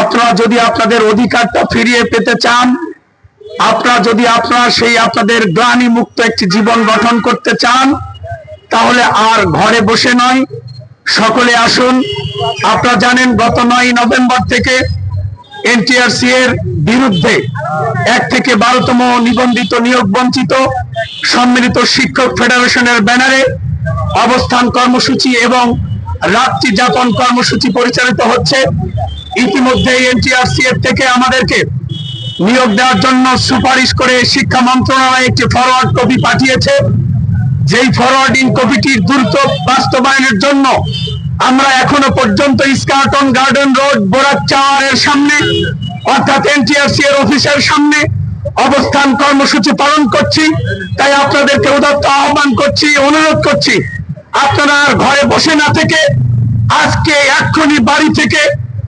আপনারা যদি আপনাদের অধিকারটা ফিরিয়ে পেতে চান, আপনারা যদি আপনারা সেই আপনাদের গ্লানি মুক্ত একটি জীবন গঠন করতে চান, তাহলে আর ঘরে বসে নয়, সকলে আসুন। আপনারা জানেন গত নয় নভেম্বর থেকে এনটিআরসি এর বিরুদ্ধে এক থেকে বারোতম নিবন্ধিত নিয়োগ বঞ্চিত সম্মিলিত শিক্ষক ফেডারেশনের ব্যানারে অবস্থান কর্মসূচি এবং রাত্রি যাপন কর্মসূচি পরিচালিত হচ্ছে। ইতিমধ্যে এনটিআরসি এর থেকে আমাদেরকে নিয়োগ দেওয়ার জন্য সুপারিশ করে শিক্ষা মন্ত্রণালয় একটি ফরওয়ার্ড কপি পাঠিয়েছে। যেই ফরওয়ার্ডিং কপিটির দ্রুত বাস্তবায়নের জন্য আমরা এখনও পর্যন্ত স্কার্টন গার্ডেন রোড, বোরাক চাওয়ারের সামনে, অর্থাৎ এনটিআরসি এর অফিসের সামনে অবস্থান কর্মসূচি পালন করছি। তাই আপনাদেরকে উদাত্ত আহ্বান করছি, অনুরোধ করছি, আপনারা ঘরে বসে না থেকে আজকে এক্ষুনি বাড়ি থেকে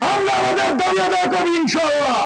আমরা আমাদের দাবি আদায় করি ইনশাআল্লাহ